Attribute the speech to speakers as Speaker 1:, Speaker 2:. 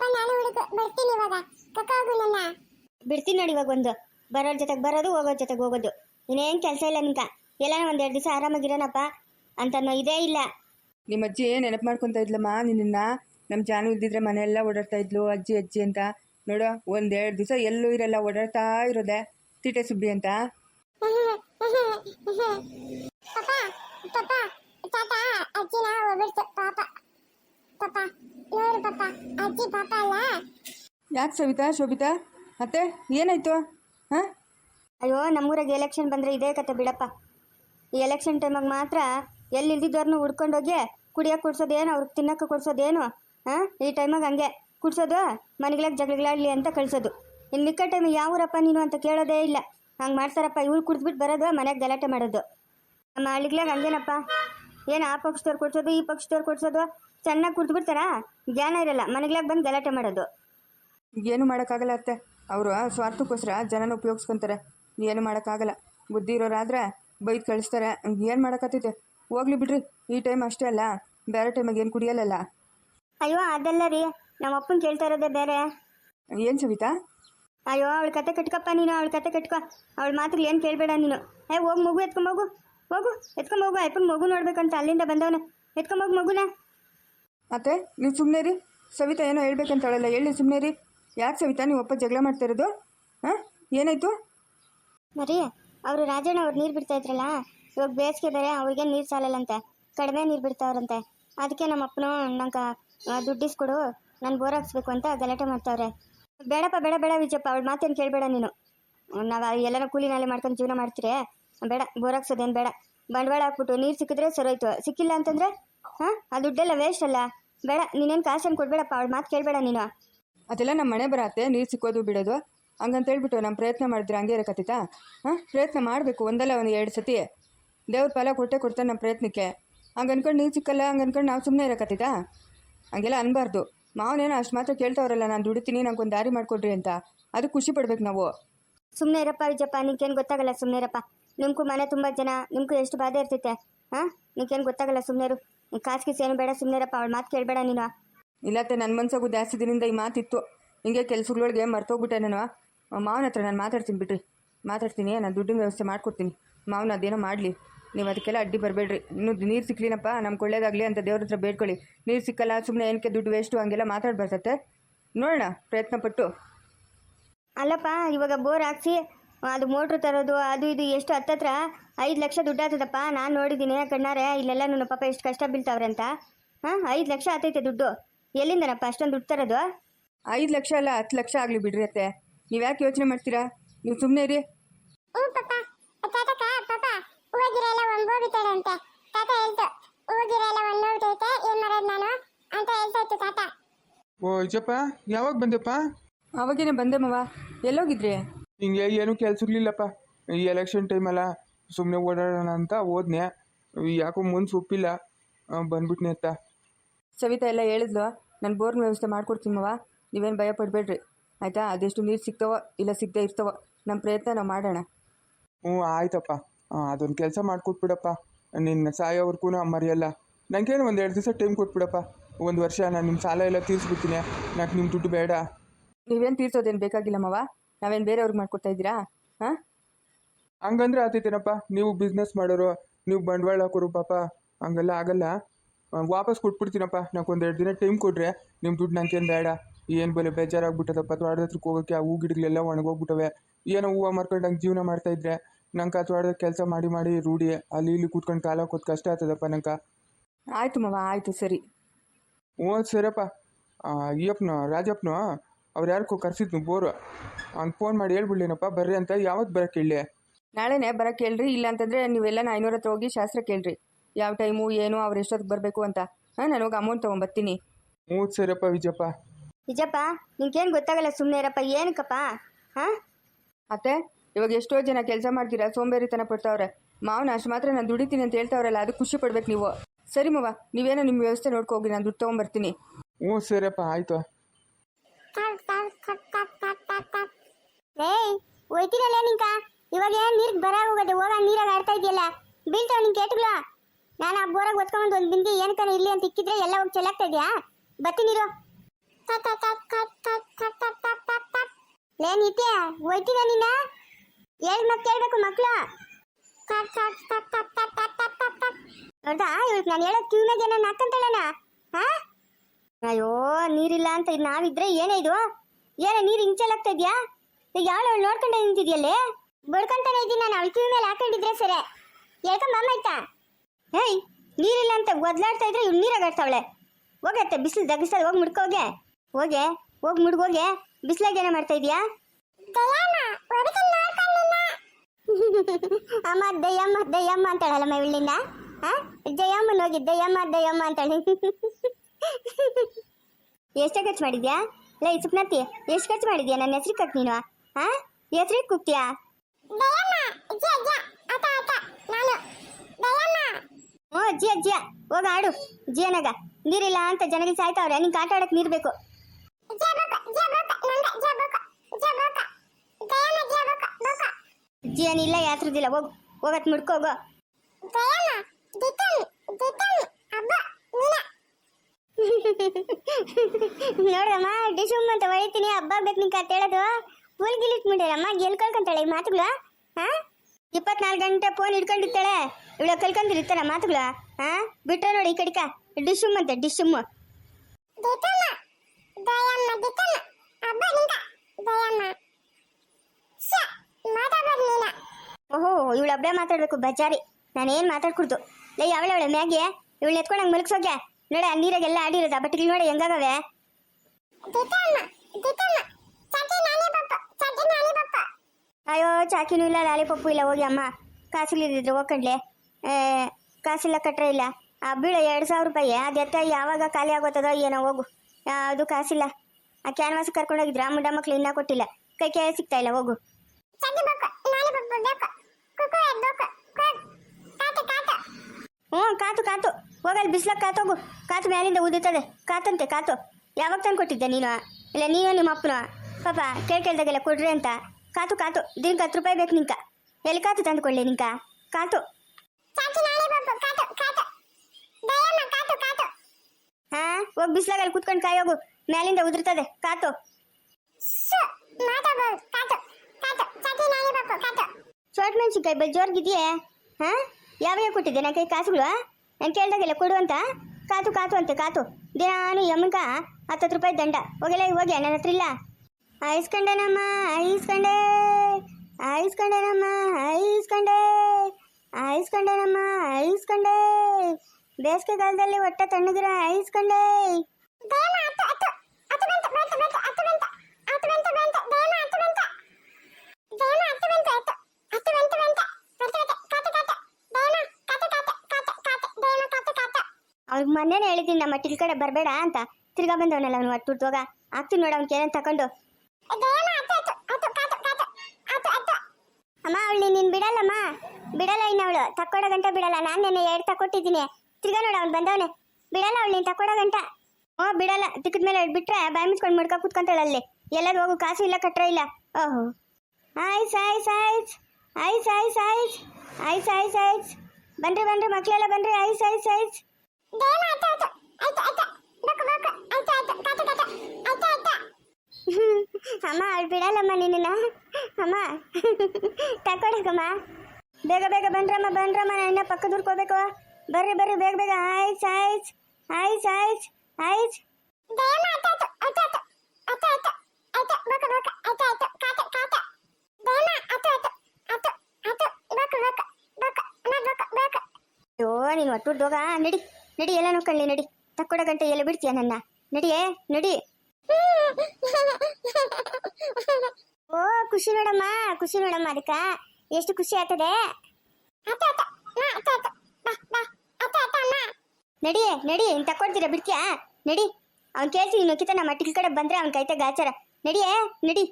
Speaker 1: ಅಪ್ಪ ನಾನು ಹುಡುಗ ಬರ್ತೀನಿ ಇವಾಗ. ಕಕ್ಕ ಹೋಗು ನನ್ನ.
Speaker 2: ಬಿಡ್ತೀನಿ ನೋಡಿ ಇವಾಗ ಒಂದು. ಬರೋರ್ ಜೊತೆಗೆ ಬರೋದು ಹೋಗೋರ್ ಜೊತೆಗೆ ಹೋಗೋದು. ಇನ್ನೇನ್ ಕೆಲಸ ಇಲ್ಲ ನಿಂಕ ಎಲ್ಲ ಒಂದು ಎರಡು ದಿವಸ ಆರಾಮಾಗಿರೋಣಪ್ಪ ಅಂತನೋ ಇದೇ ಇಲ್ಲ.
Speaker 3: ನಿಮ್ಮ ಅಜ್ಜಿ ನೆನಪು ಮಾಡ್ಕೊಂತ ಇದ್ಲಮ್ಮ ನಿನ್ನ ನಮ್ಮ ಜಾನು ಇದ್ದಿದ್ರೆ ಮನೆಯೆಲ್ಲ ಓಡಾಡ್ತಾ ಇದ್ಲು ಅಜ್ಜಿ ಅಜ್ಜಿ ಅಂತ. ನೋಡು ಒಂದೆರಡು ದಿವಸ ಎಲ್ಲೂ ಇರಲ್ಲ ಓಡಾಡ್ತಾ ಇರೋದೆ. ತಿಟೆ ಸುಬ್ಬಿ ಅಂತ.
Speaker 1: ಪಾಪ ಪಾಪ ತಾತ ಅಜ್ಜಿನ ಹೋಗ್ಬಿಡ್ತು ಪಾಪ. ಪಾಪ ನೋಡು ಪಾಪ ಅಜ್ಜಿ ಪಾಪ ಅಲ್ಲ?
Speaker 3: ಯಾಕೆ ಸವಿತಾ ಶೋಭಿತಾ? ಮತ್ತೆ ಏನಾಯ್ತು ಹಾಂ?
Speaker 2: ಅಯ್ಯೋ ನಮ್ಮೂರಾಗ ಎಲೆಕ್ಷನ್ ಬಂದರೆ ಇದೇ ಕತೆ ಬಿಡಪ್ಪ. ಈ ಎಲೆಕ್ಷನ್ ಟೈಮಾಗ ಮಾತ್ರ ಎಲ್ಲಿ ಇಲ್ದಿದ್ದವ್ರನ್ನ ಹುಡ್ಕೊಂಡೋಗಿ ಕುಡಿಯೋಕೆ ಕೊಡ್ಸೋದೇನು ಅವ್ರಿಗೆ ತಿನ್ನಕ್ಕೆ ಕೊಡ್ಸೋದೇನು ಹಾಂ? ಈ ಟೈಮಾಗ ಹಂಗೆ. ಕುಡ್ಸೋದು ಮನೆಗಳಾಗ ಜಗಳಗಳಾಡಲಿ ಅಂತ ಕಳಿಸೋದು. ಇನ್ನು ಮಿಕ್ಕ ಟೈಮ್ ಯಾವೂರಪ್ಪ ನೀನು ಅಂತ ಕೇಳೋದೇ ಇಲ್ಲ. ಹಂಗೆ ಮಾಡ್ತಾರಪ್ಪ ಇವ್ರು ಕುಡಿದ್ಬಿಟ್ಟು ಬರೋದು ಮನೆಗೆ ಗಲಾಟೆ ಮಾಡೋದು. ನಮ್ಮ ಹಳ್ಳಿಗಳಾಗ ಹಂಗೇನಪ್ಪ? ಏನು ಆ ಪಕ್ಷದವ್ರು ಕೊಡ್ಸೋದು ಈ ಪಕ್ಷದವ್ರು ಕೊಡ್ಸೋದು ಚೆನ್ನಾಗಿ ಕುಡ್ದ್ಬಿಡ್ತಾರಾ ಜ್ಞಾನ ಇರಲ್ಲ ಮನೆಗ್ಲಾಗ ಬಂದು ಗಲಾಟೆ ಮಾಡೋದು.
Speaker 3: ಏನು ಮಾಡೋಕ್ಕಾಗಲ್ಲ ಅತ್ತೆ. ಅವರು ಸ್ವಾರ್ಥಕ್ಕೋಸ್ಕರ ಜನನ ಉಪಯೋಗಿಸ್ಕೊಂತಾರೆ. ಏನು ಮಾಡೋಕ್ಕಾಗಲ್ಲ. ಬುದ್ಧಿ ಇರೋರಾದ್ರೆ ಬೈದು ಕಳಿಸ್ತಾರೆ. ಏನು ಮಾಡೋಕ್ಕತ್ತೈತೆ ಹೋಗ್ಲಿ ಬಿಡ್ರಿ ಈ ಟೈಮ್ ಅಷ್ಟೇ ಅಲ್ಲ. ಬೇರೆ ಟೈಮಾಗ ಏನು ಕುಡಿಯಲ್ಲ
Speaker 2: ಅಯ್ಯೋ ಅದಲ್ಲ ರೀ. ನಮ್ಮ ಅಪ್ಪನ ಕೇಳ್ತಾ ಇರೋದೇ ಬೇರೆ.
Speaker 3: ಏನು ಸವಿತಾ?
Speaker 2: ಅಯ್ಯೋ ಅವಳ ಕತೆ ಕಟ್ಕಪ್ಪ ನೀನು ಅವಳ ಕತೆ ಕಟ್ಕೊ. ಅವಳ ಮಾತ್ರ ಏನು ಕೇಳಬೇಡ ನೀನು. ಏ ಹೋಗಿ ಮಗು ಎತ್ಕೊಂಬೋಗು ಹೋಗು ಎತ್ಕೊಂಬೋಗು ಅಪ್ಪನ ಮಗು ನೋಡ್ಬೇಕಂತ ಅಲ್ಲಿಂದ ಬಂದವನ. ಎತ್ಕೊಂಬೋಗು ಮಗುನ.
Speaker 3: ಮತ್ತೆ ನೀವು ಸುಮ್ಮನೆ ರೀ ಸವಿತಾ ಏನೋ ಹೇಳ್ಬೇಕಂತಾಳಲ್ಲ, ಹೇಳಿ ಸುಮ್ಮನೆ ರೀ ಯಾಕೆ ಸವಿತಾ, ನೀವು ಒಪ್ಪ ಜಗಳ ಮಾಡ್ತಾ ಇರೋದು? ಹಾಂ? ಏನಾಯ್ತು?
Speaker 2: ಮರಿ, ಅವರು ರಾಜಣ್ಣ ಅವ್ರು ನೀರು ಬಿಡ್ತಾ ಇದ್ರಲ್ಲ, ಇವಾಗ ಬೇಸಿಗೆ ಬೇರೆ, ಅವ್ರಿಗೆ ನೀರು ಸಾಲಲ್ಲಂತೆ. ಕಡಿಮೆ ನೀರು ಬಿಡ್ತಾವ್ರಂತೆ. ಅದಕ್ಕೆ ನಮ್ಮ ಅಪ್ಪನು ನಂಗೆ ದುಡ್ಡಿಸ್ಕೊಡು ನಾನು ಬೋರ್ ಹಾಕ್ಸ್ಬೇಕು ಅಂತ ಗಲಾಟೆ ಮಾಡ್ತಾವ್ರೆ. ಬೇಡಪ್ಪ, ಬೇಡ ಬೇಡ ವಿಜಯಪ್ಪ, ಅವಳ ಮಾತೇನು ಕೇಳಬೇಡ ನೀನು. ನಾವು ಎಲ್ಲರ ಕೂಲಿ ನಾಲೆ ಮಾಡ್ಕೊಂಡು ಜೀವನ ಮಾಡ್ತೀರಿ. ಬೇಡ, ಬೋರ್ ಹಾಕ್ಸೋದೇನು ಬೇಡ. ಬಂಡವಾಳ ಹಾಕ್ಬಿಟ್ಟು ನೀರು ಸಿಕ್ಕಿದ್ರೆ ಸರೋಯ್ತು ಸಿಕ್ಕಿಲ್ಲ ಅಂತಂದ್ರೆ, ಹಾಂ? ಆ ದುಡ್ಡೆಲ್ಲ ವೇಸ್ಟ್ ಅಲ್ಲ. ಬೇಡ ನೀನೇನು ಕಾಸನ್ನು ಕೊಡಬೇಡಪ್ಪ ಅವಳ ಮಾತು ಕೇಳಬೇಡ ನೀನು.
Speaker 3: ಅದೆಲ್ಲ ನಮ್ಮ ಮನೆ ಬರತ್ತೆ ನೀರು ಸಿಕ್ಕೋದು ಬಿಡೋದು. ಹಂಗಂತ ಹೇಳ್ಬಿಟ್ಟು ನಮ್ಮ ಪ್ರಯತ್ನ ಮಾಡಿದ್ರೆ ಹಂಗೆ ಇರಕತ್ತಿತ್ತಾ? ಹಾಂ ಪ್ರಯತ್ನ ಮಾಡಬೇಕು ಒಂದಲ್ಲ ಒಂದು ಎರಡು ಸತಿ. ದೇವ್ರ ಫಲ ಕೊಟ್ಟೆ ಕೊಡ್ತಾನೆ ನಮ್ಮ ಪ್ರಯತ್ನಕ್ಕೆ. ಹಂಗೆ ಅನ್ಕೊಂಡು ನೀರು ಸಿಕ್ಕಲ್ಲ ಹಂಗೆ ಅನ್ಕೊಂಡು ನಾವು ಸುಮ್ಮನೆ ಇರಕತ್ತಿತ್ತಾ? ಹಂಗೆಲ್ಲ ಅನ್ಬಾರ್ದು. ಮಾವನೇನೋ ಅಷ್ಟು ಮಾತ್ರ ಕೇಳ್ತಾವ್ರಲ್ಲ ನಾನು ದುಡಿತೀನಿ ನಂಗೆ ಒಂದು ದಾರಿ ಮಾಡಿಕೊಡ್ರಿ ಅಂತ. ಅದು ಖುಷಿ ಪಡ್ಬೇಕು ನಾವು.
Speaker 2: ಸುಮ್ಮನೆ ಇರಪ್ಪ ವಿಜಯಪ್ಪ ನಿಂಗೇನು ಗೊತ್ತಾಗಲ್ಲ ಸುಮ್ಮನೆ ಇರಪ್ಪ. ನಿಮ್ಗೂ ಮನೆ ತುಂಬ ಜನ ನಿಮ್ಗೂ ಎಷ್ಟು ಬಾಧೆ ಇರ್ತೈತೆ. ಹಾಂ? ನಿಂಗೇನು ಗೊತ್ತಾಗಲ್ಲ ಸುಮ್ಮನೆ ಇರು. ಕಾಸು ಕೀಸು ಏನು ಬೇಡ ಸುಮ್ಮನೆರಪ್ಪ ಅವಳ ಮಾತು ಕೇಳಬೇಡ ನೀನು.
Speaker 3: ಇಲ್ಲತ್ತೆ ನನ್ನ ಮನ್ಸಾಗು ಜಾಸ್ತಿ ದಿನದಿಂದ ಈ ಮಾತಿತ್ತು. ಹಿಂಗೆ ಕೆಲ್ಸಗಳೊಳಗೆ ಮರ್ತೋಗ್ಬಿಟ್ಟೆ ನಾನು. ಮಾವನ ಹತ್ರ ನಾನು ಮಾತಾಡ್ತೀನಿ ಬಿಡ್ರಿ. ಮಾತಾಡ್ತೀನಿ ನಾನು ದುಡ್ಡಿನ ವ್ಯವಸ್ಥೆ ಮಾಡ್ಕೊಡ್ತೀನಿ. ಮಾವನ ಅದೇನೋ ಮಾಡಲಿ. ನೀವು ಅದಕ್ಕೆಲ್ಲ ಅಡ್ಡಿ ಬರಬೇಡ್ರಿ. ಇನ್ನೂ ನೀರು ಸಿಕ್ಲಿನಪ್ಪ ನಮ್ಗೆ ಒಳ್ಳೇದಾಗಲಿ ಅಂತ ದೇವ್ರ ಹತ್ರ ಬೇಡ್ಕೊಳ್ಳಿ. ನೀರು ಸಿಕ್ಕಲ್ಲ ಸುಮ್ಮನೆ ಏನಕ್ಕೆ ದುಡ್ಡು ವೇಸ್ಟು ಹಂಗೆಲ್ಲ ಮಾತಾಡ್ಬಾರ್ದತ್ತೆ. ನೋಡೋಣ ಪ್ರಯತ್ನ ಪಟ್ಟು.
Speaker 2: ಅಲ್ಲಪ್ಪ ಇವಾಗ ಬೋರ್ ಹಾಕ್ಸಿ ಅದು ಮೋಟ್ರ್ ತರೋದು ಅದು ಇದು ಎಷ್ಟು ಹತ್ತತ್ರ ಐದು ಲಕ್ಷ ದುಡ್ಡು ಆಗ್ತದಪ್ಪ ನಾನು ನೋಡಿದ್ದೀನಿ ಕಣ್ಣಾರೆ ಇಲ್ಲೆಲ್ಲ ನನ್ನ ಪಾಪ ಎಷ್ಟು ಕಷ್ಟ ಬೀಳ್ತಾವ್ರೆ ಅಂತ. ಹಾಂ ಐದು ಲಕ್ಷ ಆತೈತೆ ದುಡ್ಡು. ಎಲ್ಲಿಂದನಪ್ಪ ಅಷ್ಟೊಂದು ದುಡ್ಡು ತರೋದು?
Speaker 3: ಐದು ಲಕ್ಷ ಅಲ್ಲ ಹತ್ತು ಲಕ್ಷ ಆಗಲಿ ಬಿಡ್ರಿ ಅತ್ತೆ. ನೀವು ಯಾಕೆ ಯೋಚನೆ ಮಾಡ್ತೀರಾ? ನೀವು ಸುಮ್ಮನೆ ಇರಿ.
Speaker 1: ಹ್ಞೂ ಪಾಪ. ತಾತಕ ಪಾಪ ಹೋಗಿರೆಲ್ಲ ಒಂಬೋಗಿತಾಳಂತೆ ತಾತ ಹೇಳ್ತು ಹೋಗಿರೆಲ್ಲ ಒಂದೋಗ್ತೈತೆ ಏನ್ ಮಾಡೋದು ನಾನು? ಅಂತ ಹೇಳ್ತಾ ಇತ್ತು ತಾತ.
Speaker 4: ಓ ಇಜಪ್ಪ ಯಾವಾಗ ಬಂದೆಪ್ಪ?
Speaker 3: ಅವಾಗೇನೆ ಬಂದೆ ಮವ. ಎಲ್ಲೋಗಿದ್ರಿ?
Speaker 4: ಹಿಂಗೆ ಏನೂ ಕೆಲ್ಸಗಳಿಲ್ಲಪ್ಪ ಈ ಎಲೆಕ್ಷನ್ ಟೈಮಲ್ಲ ಸುಮ್ಮನೆ ಓಡಾಡೋಣ ಅಂತ ಹೋದ್ನೆ. ಯಾಕೋ ಮುಂದೆ ಸೊಪ್ಪಿಲ್ಲ. ಬಂದ್ಬಿಟ್ನೆ ಅತ್ತ.
Speaker 3: ಸವಿತಾ ಎಲ್ಲ ಹೇಳಿದ್ಲು ನಾನು ಬೋರ್ನ ವ್ಯವಸ್ಥೆ ಮಾಡ್ಕೊಡ್ತೀನಿ ಮವ. ನೀವೇನು ಭಯ ಪಡಬೇಡ್ರಿ. ಆಯಿತಾ? ಅದೆಷ್ಟು ನೀರು ಸಿಗ್ತಾವೋ ಇಲ್ಲ ಸಿಗ್ತಾ ಇರ್ತಾವೋ ನಮ್ಮ ಪ್ರಯತ್ನ ನಾವು ಮಾಡೋಣ.
Speaker 4: ಹ್ಞೂ ಆಯ್ತಪ್ಪ. ಅದೊಂದು ಕೆಲಸ ಮಾಡಿಕೊಟ್ಬಿಡಪ್ಪ. ನಿನ್ನ ಸಾಯೋವರೆಗೂ ಮರೆಯಲ್ಲ. ನನಗೇನು ಒಂದು ಎರಡು ದಿವಸ ಟೈಮ್ ಕೊಟ್ಬಿಡಪ್ಪ. ಒಂದು ವರ್ಷ ನಾನು ನಿಮ್ಮ ಸಾಲ ಎಲ್ಲ ತೀರಿಸ್ಬಿಡ್ತೀನಿ. ನನಗೆ ನಿಮ್ಮ ದುಡ್ಡು ಬೇಡ.
Speaker 3: ನೀವೇನು ತೀರ್ಸೋದೇನು ಬೇಕಾಗಿಲ್ಲ ಮವ. ನಾವೇನು ಬೇರೆಯವ್ರಿಗೆ ಮಾಡ್ಕೊಡ್ತಾ ಇದ್ದೀರಾ? ಹಾಂ?
Speaker 4: ಹಂಗಂದ್ರೆ ಆತೈತೇನಪ್ಪ ನೀವು ಬಿಸ್ನೆಸ್ ಮಾಡೋರು ನೀವು ಬಂಡವಾಳ ಹಾಕೋರು ಪಾಪ ಹಂಗೆಲ್ಲ ಆಗಲ್ಲ. ವಾಪಸ್ ಕೊಟ್ಬಿಡ್ತೀನಪ್ಪ ನಂಗೆ ಒಂದು ಎರಡು ದಿನ ಟೈಮ್ ಕೊಡ್ರೆ ನಿಮ್ಮ ದುಡ್ಡು ನಂಗೇನು ಬೇಡ. ಏನು ಬಲೆ ಬೇಜಾರಾಗ್ಬಿಟ್ಟದಪ್ಪ ತೋಟದ ಹತ್ರಕ್ಕೆ ಹೋಗೋಕ್ಕೆ ಆ ಹೂ ಗಿಡಗಳೆಲ್ಲ ಒಣಗೋಗ್ಬಿಟ್ಟವೆ. ಏನೋ ಹೂವು ಮಾರ್ಕೊಂಡು ಹಂಗೆ ಜೀವನ ಮಾಡ್ತಾ ಇದ್ರೆ ನಂಗೆ ಆ ತ್ವಾಟದ ಕೆಲಸ ಮಾಡಿ ಮಾಡಿ ರೂಢಿ ಅಲ್ಲಿ ಇಲ್ಲಿ ಕೂತ್ಕೊಂಡು ಕಾಲ ಹಾಕೋದು ಕಷ್ಟ ಆಗ್ತದಪ್ಪ ನಂಗೆ.
Speaker 3: ಆಯಿತು ಮವ ಆಯಿತು ಸರಿ.
Speaker 4: ಹ್ಞೂ ಸರಿಯಪ್ಪ. ಈಯಪ್ಪನ ರಾಜಪ್ಪನು? ಅವ್ರು ಯಾರಿಗೂ ಕರ್ಸಿದ್ನು ಬೋರು. ಅವ್ನು ಫೋನ್ ಮಾಡಿ ಹೇಳ್ಬಿಡ್ಲೇನಪ್ಪ ಬರ್ರಿ ಅಂತ ಯಾವತ್ತು ಬರೋಕ್ಕೆ ಹೇಳಿ?
Speaker 3: ನಾಳೆನೇ ಬರಕ್ಕೆ ಹೇಳ್ರಿ ಇಲ್ಲ ಅಂತಂದರೆ ನೀವೆಲ್ಲ ಐನೂರ ಹತ್ರ ಹೋಗಿ ಶಾಸ್ತ್ರ ಕೇಳ್ರಿ. ಯಾವ ಟೈಮು ಏನು ಅವ್ರು ಎಷ್ಟೊತ್ತಿಗೆ ಬರಬೇಕು ಅಂತ. ಹಾಂ ನಾನು ಹೋಗಿ ಅಮೌಂಟ್ ತೊಗೊಂಬರ್ತೀನಿ.
Speaker 4: ಹ್ಞೂ ಸರಿಯಪ್ಪ ವಿಜಯಪ್ಪ.
Speaker 2: ವಿಜಯಪ್ಪ ನಿಂಗೇನು ಗೊತ್ತಾಗಲ್ಲ ಸುಮ್ಮನೆ ಇರಪ್ಪ ಏನಕ್ಕಪ್ಪ? ಹಾಂ?
Speaker 3: ಅತ್ತೆ ಇವಾಗ ಎಷ್ಟೋ ಜನ ಕೆಲಸ ಮಾಡ್ತೀರಾ ಸೋಂಬೇರಿತನ ಪಡ್ತಾವ್ರೆ. ಮಾವನ ಅಷ್ಟು ಮಾತ್ರ ನಾನು ದುಡಿತೀನಿ ಅಂತ ಹೇಳ್ತಾವ್ರಲ್ಲ ಅದು ಖುಷಿ ಪಡ್ಬೇಕು ನೀವು. ಸರಿ ಮವ್ವ ನೀವೇನೋ ನಿಮ್ಮ ವ್ಯವಸ್ಥೆ ನೋಡ್ಕೋಗಿ ನಾನು ದುಡ್ಡು ತೊಗೊಂಬರ್ತೀನಿ.
Speaker 4: ಹ್ಞೂ ಸರಿಯಪ್ಪ ಆಯಿತು.
Speaker 1: ಎತ್ತಿರಲ್ಲ ನಿಂಕ? ಇವಾಗ ಏನು ನೀರಿಗೆ ಬರ ಹೋಗೋದು? ಹೋಗ, ನೀರಾಗ ಆಡ್ತಾ ಇದೆಯಲ್ಲ ಬೀಳ್ತಾವ ನಿಂಗೆ ಕೇಟ್ಗಳು. ನಾನು ಆ ಬೋರಾಗ ಒತ್ಕೊಂಡು ಒಂದು ಬಿಂದಿ ಏನು ಕಣ ಇಲ್ಲಿ ಅಂತ ಇಕ್ಕಿದ್ರೆ ಎಲ್ಲ ಹೋಗಿ ಚೆಲ್ಲಾಗ್ತಾ ಇದೆಯಾ? ಬತ್ತೀನಿರು ಲೇನ್ ಇದ್ಯಾ ಒಯ್ತೀನ ನಿನ್ನ ಹೇಳ್ ಮತ್ತೆ ಕೇಳ್ಬೇಕು ಮಕ್ಕಳು ನೋಡ್ದಾ ಇವಳು ನಾನು ಹೇಳೋ ಕ್ಯೂನಾಗ ಏನನ್ನ ಹಾಕಂತಾಳಣ ಹಾ?
Speaker 2: ಅಯ್ಯೋ, ನೀರಿಲ್ಲ ಅಂತ ಇದು ನಾವಿದ್ರೆ ಏನೇ ಇದು?
Speaker 1: ಏನೇ ನೀರು ಹಿಂಗೆ ಚೆಲ್ಲಾಗ್ತಾ ಇದೆಯಾ? ಯಾವಳು ನೋಡ್ಕೊಂಡೆ ನಿಂತಿದ್ಯಲ್ಲೇ? ಬಡ್ಕೊಂತಾನೆ ಇದ್ದೀನಿ ನಾನು ಅವಳ ಕಿವಿ ಮೇಲೆ ಹಾಕೊಂಡಿದ್ರೆ ಸರಿ. ಹೇಳ್ಕೊಂಡ್ ಆಯ್ತಾ?
Speaker 2: ಹೇಯ್ ನೀರಿಲ್ಲ ಅಂತ ಒದ್ಲಾಡ್ತಾ ಇದ್ರೆ ಇವ್ನು ನೀರಾಗಾಡ್ತಾವಳೆ ಹೋಗತ್ತೆ ಬಿಸಿಲು ದಗಿಸ್ತದೆ ಹೋಗಿ ಮುಡ್ಕೋಗೆ. ಹೋಗೆ ಹೋಗಿ ಮುಡ್ಗೋಗೆ. ಬಿಸಿಲಾಗ ಏನೋ ಮಾಡ್ತಾ ಇದೀಯಾ?
Speaker 1: ಅಮ್ಮ ದಯ್ಯಮ್ಮ ದಯ್ಯಮ್ಮ ಅಂತಾಳಲ್ಲಮ್ಮ ಜಯಮ್ಮನ್ ಜಯಮ್ಮನ ಹೋಗಿ ದಯ್ಯಮ್ಮ ದಯ್ಯಮ್ಮ ಅಂತಾಳೆ.
Speaker 2: ಎಷ್ಟೇ ಖರ್ಚು ಮಾಡಿದ್ಯಾ? ಲೈ ಸುಪ್ನಾತಿ ಎಷ್ಟು ಖರ್ಚು ಮಾಡಿದ್ಯಾ? ನನ್ನ ಹೆಸರು ಕಟ್ ನೀನು. ಹಾ?
Speaker 1: ಎದ್ರಿ ಕುಕ್ತಿಯಾ
Speaker 2: ಓ ಜಿಯ ಜಿಯ ಹೋಗ ಆಡು. ಜಿಯನಾಗ ನೀರಿಲ್ಲ ಅಂತ ಜನರಿಗೆ ಸಾಯ್ತಾವ್ರೆ ನಿಂಗೆ ಆಟ ಆಡಕ್ ನೀರ್ ಬೇಕು. ಜಿಯನಿಲ್ಲ ಯಾತ್ರದಿಲ್ಲ ಹೋಗು ಹೋಗತ್ ಮುಡ್ಕೋಗೋ
Speaker 1: ನೋಡಮ್ಮ ಡಿಶುಮ್ ಅಂತ ಹೊಳಿತೀನಿ ಹಬ್ಬ ಬೇಕು ನಿಂಗೆ ಅಂತ ಫುಲ್ ಗಿಲಿಟ್ಬಿಟ್ಟಿರಮ್ಮ ಗೆಲ್ ಕಳ್ಕೊಂತಾಳೆ ಈ ಮಾತುಗಳು ಹಾ
Speaker 2: ಇಪ್ಪತ್ನಾಲ್ಕು ಗಂಟೆ ಫೋನ್ ಹಿಡ್ಕೊಂಡಿರ್ತಾಳೆ ಇವಳ ಕಲ್ಕೊಂಡಿರ್ತಾರ ಮಾತುಗಳ ಹಾ ಬಿಟ್ರೆ ನೋಡಿ ಈ ಕಡಿಕ ಡಿಶುಮ್ ಅಂತೆ ಡಿಶುಮ್
Speaker 1: ದಿತಮ್ಮ ದಯಮ್ಮ ದಿತಮ್ಮ ಅಬ್ಬ ನಿಂಗ ದಯಮ್ಮ ಶ ಮಾತಾಡೋದು ನೀನ
Speaker 2: ಓಹೋ ಇವಳು ಒಬ್ಬಳೇ ಮಾತಾಡ್ಬೇಕು ಬಜಾರಿ ನಾನೇನ್ ಮಾತಾಡ್ಕೊಡ್ದು ಲೇ ಅವಳೆ ಅವಳೆ ಮ್ಯಾಗೆ ಇವಳು ಎತ್ಕೊಂಡಂಗೆ ಮಲಗ್ಸೋಕೆ ನೋಡ ನೀರಾಗೆಲ್ಲ ಆಡಿರೋದ ಬಟ್ಟೆಗಳು ನೋಡಿ ಹೆಂಗಾಗವೆ ಅಯ್ಯೋ ಚಾಕಿನೂ ಇಲ್ಲ ಲಾಲಿಪಪ್ಪು ಇಲ್ಲ ಹೋಗಿ ಅಮ್ಮ. ಕಾಸಿಲ್ಲಿದ್ರೆ ಹೋಗ್ಕಂಡ್ಲೆ ಏ, ಕಾಸಿಲ್ಲ ಕಟ್ಟರೆ ಇಲ್ಲ. ಆ ಬೀಳ ಎರಡು ಸಾವಿರ ರೂಪಾಯಿ. ಅದು ಎತ್ತ ಯಾವಾಗ ಖಾಲಿ ಆಗೋತದೋ ಏನೋ ಹೋಗು. ಅದು ಕಾಸಿಲ್ಲ. ಆ ಕ್ಯಾನ್ವಾಸ್ ಕರ್ಕೊಂಡೋಗಿದ್ರೆ ಆ ಮುಂಡ ಮಕ್ಳು ಇನ್ನೂ ಕೊಟ್ಟಿಲ್ಲ. ಕೈ ಕೈ ಸಿಗ್ತಾ ಇಲ್ಲ ಹೋಗು. ಹ್ಞೂ ಕಾತು ಕಾತು ಹೋಗಲ್ಲಿ ಬಿಸ್ಲಾಗ ಕಾತೋಗು ಕಾತು ಮ್ಯಾಲಿಂದ ಉದುತ್ತದೆ ಕಾತಂತೆ ಕಾತು. ಯಾವಾಗ ತಂದು ಕೊಟ್ಟಿದ್ದೆ ನೀನು? ಇಲ್ಲ ನೀನು ನಿಮ್ಮ ಅಪ್ಪನ? ಪಾಪ ಕೇಳ್ಕೇಳ್ದಾಗೆಲ್ಲ ಕೊಡ್ರಿ ಅಂತ. ಕಾತು ಕಾತು ದಿನಕ್ಕೆ ಹತ್ತು ರೂಪಾಯಿ ಬೇಕು ನಿಂಕ. ಎಲ್ಲಿ ಕಾತು ತಂದುಕೊಳ್ಳಿ ನಿಂಕ? ಕಾತು. ಹಾ ಹೋಗಿ ಕೂತ್ಕೊಂಡು ಕುತ್ಕೊಂಡು ಹೋಗು. ಮ್ಯಾಲಿಂದ ಉದುರ್ತದೆ. ಕಾತು.
Speaker 1: ಚಟಿ
Speaker 2: ಮೆಣಸಿನ್ಕಾಯಿ ಬಲ್ ಜೋರ್ಗಿದೆಯೇ ಹಾ? ಯಾವಾಗ ಕೊಟ್ಟಿದ್ದೆ? ನನ್ನ ಕೈ ಕಾಸುಗಳು? ನಾನು ಕೇಳ್ದಾಗೆಲ್ಲ ಕೊಡು ಅಂತ? ಕಾತು ಕಾತು ಅಂತೆ ಕಾತು. ದಿನಾನು ಯಮ್ಮಗ ಹತ್ತತ್ತು ರೂಪಾಯಿ ದಂಡ. ಹೋಗಿಲ್ಲ ಹೋಗಿ ನನ್ನ ಹತ್ರ ಇಲ್ಲ? ಆಯಿಸ್ಕೊಂಡೇನಮ್ಮ ಆಯಿಸ್ಕೊಂಡೆ ಆಯಿಸ್ಕೊಂಡೇನಮ್ಮ ಆಯಿಸ್ಕೊಂಡೆ ಆಯಿಸ್ಕೊಂಡೇನಮ್ಮ ಆಯಿಸ್ಕೊಂಡೆ ಬೇಸಿಗೆಗಾಲದಲ್ಲಿ ಹೊಟ್ಟೆ ತಣ್ಣಗಿರ
Speaker 1: ಆಯಿಸ್ಕೊಂಡೆ
Speaker 2: ಅವ್ರಿಗೆ ಮೊನ್ನೆನೇ ಹೇಳಿದ್ದೀನಿ ನಮ್ಮ ಟಿಲ್ ಕಡೆ ಬರಬೇಡ ಅಂತ. ತಿರ್ಗಾ ಬಂದವನಲ್ಲ ಅವ್ನು ಹೊಟ್ಟು ಬಿಡ್ತುವಾಗ ಆಗ್ತೀನಿ ನೋಡಿ ಅವ್ನು ಕೇಳನ್ ತಕೊಂಡು.
Speaker 1: ಅಮ್ಮ, ಅವಳು ನೀನು ಬಿಡಲ್ಲಮ್ಮ. ಬಿಡಲ್ಲ ಇನ್ನವಳು. ತಕ್ಕೊಡೋ ಗಂಟ ಬಿಡಲ್ಲ. ನಾನು ನೆನ್ನೆ ಎರಡು ತಕೊಟ್ಟಿದ್ದೀನಿ ತಿರ್ಗಾ ನೋಡು, ಅವ್ನು ಬಂದವನೆ. ಬಿಡಲ್ಲ ಅವಳು ನೀನು ತಕ್ಕೊಡೋ ಗಂಟ.
Speaker 2: ಓ, ಬಿಡಲ್ಲ. ತಿಕ್ಕದ ಮೇಲೆ ಬಿಟ್ರೆ ಬಾಯಿ ಮುಚ್ಕೊಂಡು ಮುಡ್ಕ ಕೂತ್ಕೊಂತಾಳೆ ಅಲ್ಲಿ. ಎಲ್ಲರೂ ಹೋಗು, ಕಾಸು ಇಲ್ಲ, ಕಟ್ರ ಇಲ್ಲ. ಓಹೋ. ಆಯ್ಸ್ ಆಯ್ಸ್ ಆಯ್ಸ್. ಆಯ್ಸ್ ಆಯ್ಸ್ ಆಯ್ಸ್. ಆಯ್ಸ್ ಆಯ್ಸ್ ಆಯ್ಸ್. ಬನ್ರಿ ಬನ್ರಿ ಮಕ್ಕಳೆಲ್ಲ ಬನ್ರಿ ಆಯ್ಸ್ ಆಯ್ಸ್ ಆಯ್ಸ್. ಬಂದ್ರಮ್ಮ ನಿನ್ನ ಅಮ್ಮ ತಕೊಡಕಮ್ಮ ಬೇಗ ಬೇಗ ಬಂದ್ರಮ್ಮ ಬಂದ್ರಮ್ಮ ನನ್ನ ಪಕ್ಕ ಹುಡ್ಕೋಬೇಕು ಬರ್ರಿ ಬರ್ರಿ ಬೇಗ ಬೇಗ ಆಯ್ಸ್ ಆಯ್ಸ್ ಆಯ್ಸ್ ಆಯ್ಸ್ ಆಯ್ಸ್ ನೀನು ಒಟ್ಟು ಹೋಗ ನಡಿ ನಡಿ ಎಲ್ಲ ನೋಡ್ಕೊಳ್ಳಿ ನಡಿ ತಕ್ಕೊಡ ಗಂಟೆ ಎಲ್ಲ ಬಿಡ್ತೀಯ ನನ್ನ ನಡಿಯೇ ನಡಿ ಖುಷಿ ನೋಡಮ್ಮ ಖುಷಿ ನೋಡಮ್ಮ ಅದಕ್ಕ ಎಷ್ಟು ಖುಷಿ ಆಗ್ತದೆ
Speaker 1: ಹತ್ತು ಹತ್ತು ಅಮ್ಮ ಹತ್ತು ಹತ್ತು ಬಾ ಬಾ ಹತ್ತು ಹತ್ತು ಅಮ್ಮ
Speaker 2: ನಡಿ ನಡಿ ಇನ್ ತಕ್ಕೊಡ್ತೀರಾ ಬಿಡ್ತೀಯಾ ನಡಿ ಅವ್ನು ಕೇಳ್ತೀನಿ ನುಕ್ಕಿತ ನಮ್ಮ ಟಿಲ್ ಕಡೆ ಬಂದ್ರೆ ಅವ್ನ ಕೈತೆ ಗಾಚಾರ ನಡಿಯೇ ನಡಿ